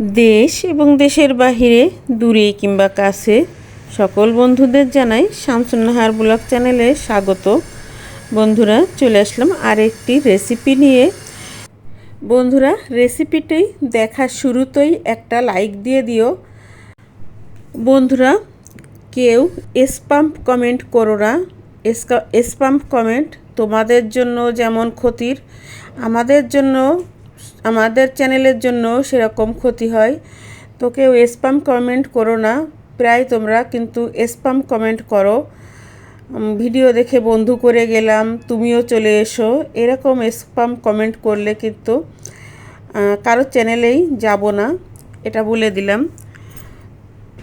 দেশ এবং দেশের বাহিরে, দূরে কিংবা কাছে, সকল বন্ধুদের জানাই শামসুন্নাহার ব্লগ চ্যানেলে স্বাগত। বন্ধুরা, চলে আসলাম আরেকটি রেসিপি নিয়ে। বন্ধুরা রেসিপিটি দেখার শুরুতেই একটা লাইক দিয়ে দিও। বন্ধুরা, কেউ স্পাম্প কমেন্ট করো না। স্পাম্প কমেন্ট তোমাদের জন্য যেমন ক্ষতির, আমাদের জন্য আমাদের চ্যানেলের জন্য সেরকম ক্ষতি হয়। তো কেউ স্পাম কমেন্ট করো না। প্রায় তোমরা কিন্তু স্পাম কমেন্ট করো। ভিডিও দেখে বন্ধু করে গেলাম তুমিও চলে এসো। এরকম স্পাম কমেন্ট করলে কিন্তু আহ, কারও চ্যানেলেই যাব না এটা বলে দিলাম।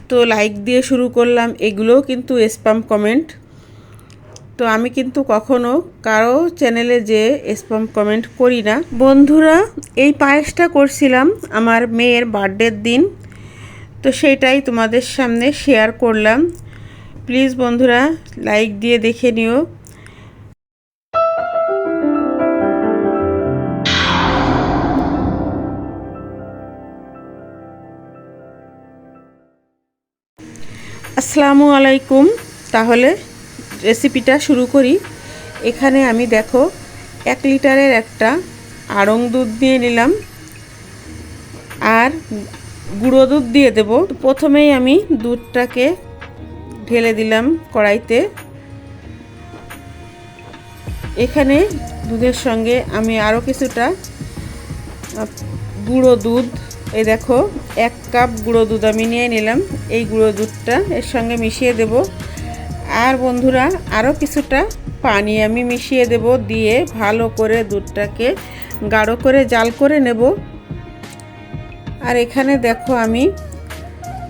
তো লাইক দিয়ে শুরু করলাম এগুলোও কিন্তু স্পাম কমেন্ট তো আমি কিন্তু কখনো কারও চ্যানেলে যে স্পাম কমেন্ট করি না। বন্ধুরা, এই পায়েসটা করছিলাম আমার মেয়ের বার্থডের দিন, তো সেটাই তোমাদের সামনে শেয়ার করলাম। প্লিজ বন্ধুরা লাইক দিয়ে দেখে নিও। আসসালামু আলাইকুম, তাহলে রেসিপিটা শুরু করি। এখানে আমি দেখো, এক লিটারের একটা আড়ং দুধ দিয়ে নিলাম। আর গুঁড়ো দুধ দিয়ে দেব। প্রথমেই আমি দুধটাকে ঢেলে দিলাম কড়াইতে। এখানে দুধের সঙ্গে আমি আরও কিছুটা গুঁড়ো দুধ। এই দেখো, এক কাপ গুঁড়ো দুধ আমি নিয়ে নিলাম। এই গুঁড়ো দুধটা এর সঙ্গে মিশিয়ে দেব। আর বন্ধুরা আরও কিছুটা পানি আমি মিশিয়ে দেব দিয়ে ভালো করে দুধটাকে গাঢ় করে জাল করে নেব। আর এখানে দেখো আমি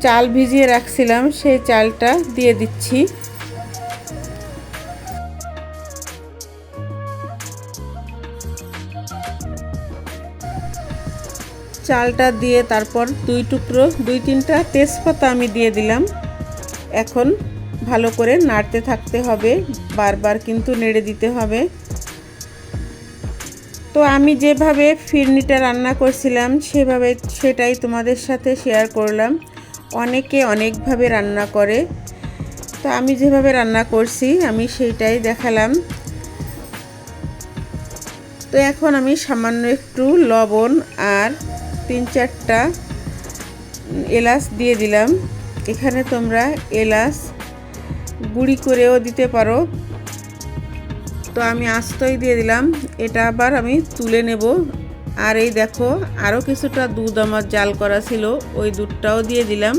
চাল ভিজিয়ে রাখছিলাম, সেই চালটা দিয়ে দিচ্ছি। চালটা দিয়ে তারপর দুই টুকরো, দুই তিনটা তেজপাতা আমি দিয়ে দিলাম। এখন ভালো করে নাড়তে থাকতে হবে, বারবার কিন্তু নেড়ে দিতে হবে। তো আমি যেভাবে ফিরনিটা রান্না করছিলাম, সেভাবে সেটাই তোমাদের সাথে শেয়ার করলাম। অনেকে অনেকভাবে রান্না করে। তো আমি যেভাবে রান্না করছি, আমি সেইটাই দেখালাম। তো এখন আমি সামান্য একটু লবণ আর তিন চারটা এলাচ দিয়ে দিলাম। এখানে তোমরা এলাচ গুঁড়ি করেও দিতে পারো। তো আমি আস্তই দিয়ে দিলাম। এটা আবার আমি তুলে নেব। আর এই দেখো আরও কিছুটা দুধ আমার জাল করা ছিল, ওই দুধটাও দিয়ে দিলাম।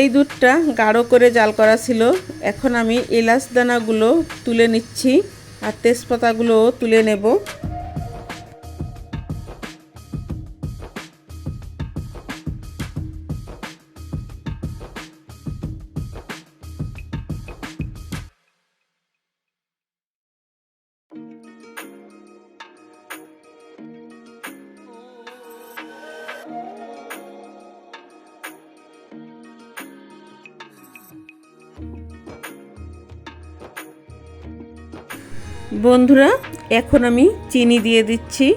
এই দুধটা গাঢ় করে জাল করা ছিল। এখন আমি এলাচ দানাগুলো তুলে নিচ্ছি আর তেজপাতাগুলোও তুলে নেব। বন্ধুরা, এখন আমি চিনি দিয়ে দিচ্ছি।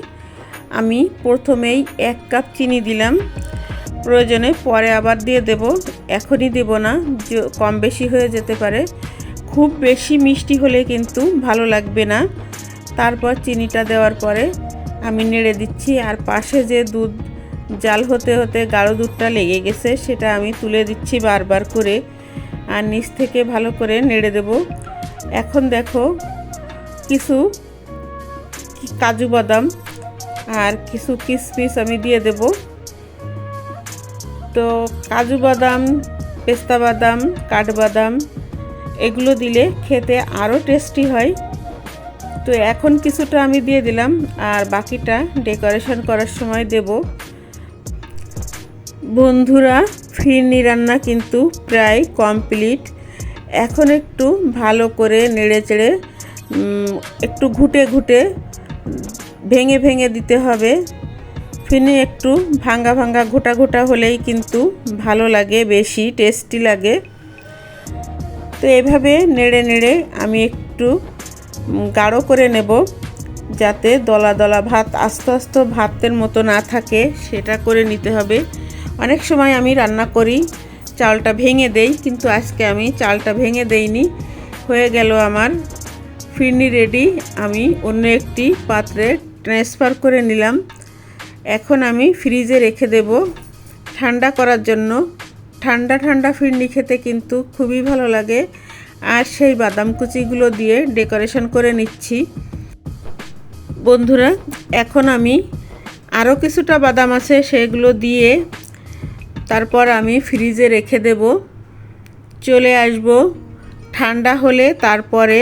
আমি প্রথমেই এক কাপ চিনি দিলাম। প্রয়োজনে পরে আবার দিয়ে দেব। এখনই দেব না কম বেশি হয়ে যেতে পারে। খুব বেশি মিষ্টি হলে কিন্তু ভালো লাগবে না। তারপর চিনিটা দেওয়ার পরে আমি নেড়ে দিচ্ছি। আর পাশে যে দুধ জাল হতে হতে গাঢ় দুধটা লেগে গেছে, সেটা আমি তুলে দিচ্ছি বারবার করে। আর নিচ থেকে ভালো করে নেড়ে দেব। এখন দেখো কিছু কাজু বাদাম আর কিছু কিশমিশ আমি দিয়ে দেব। তো কাজু বাদাম, পেস্তা বাদাম, কাঠবাদাম, এগুলো দিলে খেতে আরও টেস্টি হয়। তো এখন কিছুটা আমি দিয়ে দিলাম আর বাকিটা ডেকোরেশন করার সময় দেব। বন্ধুরা, ফিরনি রান্না কিন্তু প্রায় কমপ্লিট। এখন একটু ভালো করে নেড়ে চেড়ে একটু ঘুটে ঘুটে ভেঙে ভেঙে দিতে হবে। ফিরনি একটু ভাঙ্গা ভাঙ্গা ঘোটা ঘোটা হলেই কিন্তু ভালো লাগে, বেশি টেস্টি লাগে। তো এভাবে নেড়ে নেড়ে আমি একটু গাঢ় করে নেব যাতে দলা দলা ভাত, আস্তে আস্তে ভাতের মতো না থাকে, সেটা করে নিতে হবে। অনেক সময় আমি রান্না করি, চালটা ভেঙে দেই, কিন্তু আজকে আমি চালটা ভেঙে দেইনি। হয়ে গেল আমার ফিরনি রেডি আমি অন্য একটি পাত্রে ট্রান্সফার করে নিলাম। এখন আমি ফ্রিজে রেখে দেব। ঠান্ডা করার জন্য। ঠান্ডা ঠান্ডা ফিরনি খেতে কিন্তু খুবই ভালো লাগে। আর সেই বাদাম কুচিগুলো দিয়ে ডেকোরেশন করে নিচ্ছি। বন্ধুরা, এখন আমি আরও কিছুটা বাদাম আছে, সেগুলো দিয়ে তারপর আমি ফ্রিজে রেখে দেব। চলে আসব। ঠান্ডা হলে তারপরে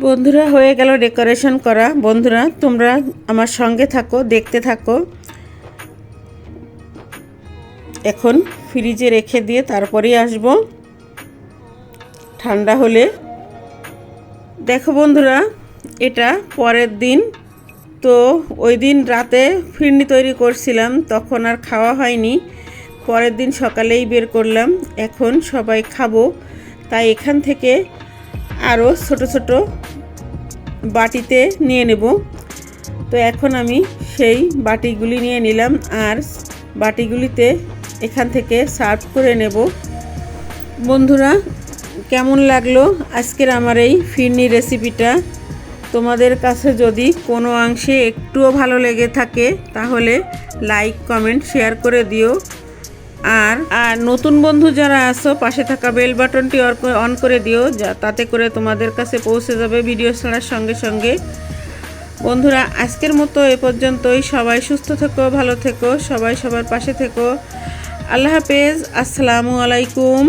বন্ধুরা, হয়ে গেল ডেকোরেশন করা। বন্ধুরা, তোমরা আমার সঙ্গে থাকো, দেখতে থাকো। এখন ফ্রিজে রেখে দিয়ে তারপরেই আসব। ঠান্ডা হলে। দেখো বন্ধুরা, এটা পরের দিন। তো ওই দিন রাতে ফিরনি তৈরি করছিলাম, তখন আর খাওয়া হয়নি। পরের দিন সকালেই বের করলাম। এখন সবাই খাব। তাই এখান থেকে আরও ছোট ছোট বাটিতে নিয়ে নেব। তো এখন আমি সেই বাটিগুলি নিয়ে নিলাম আর বাটিগুলিতে এখান থেকে সার্ভ করে নেব। বন্ধুরা, কেমন লাগল আজকের আমার এই ফিরনি রেসিপিটা? তোমাদের কাছে যদি কোনো অংশে একটুও ভালো লেগে থাকে, তাহলে লাইক, কমেন্ট, শেয়ার করে দিও। আর আর নতুন বন্ধু যারা আসো পাশে থাকা বেল বাটনটি অন করে দিও, যা তাতে করে তোমাদের কাছে পৌঁছে যাবে ভিডিও ছাড়ার সঙ্গে সঙ্গে। বন্ধুরা, আজকের মতো এ পর্যন্তই। সবাই সুস্থ থেকো, ভালো থেকো, সবাই সবার পাশে থেকো। আল্লাহ হাফেজ, আসসালামু আলাইকুম।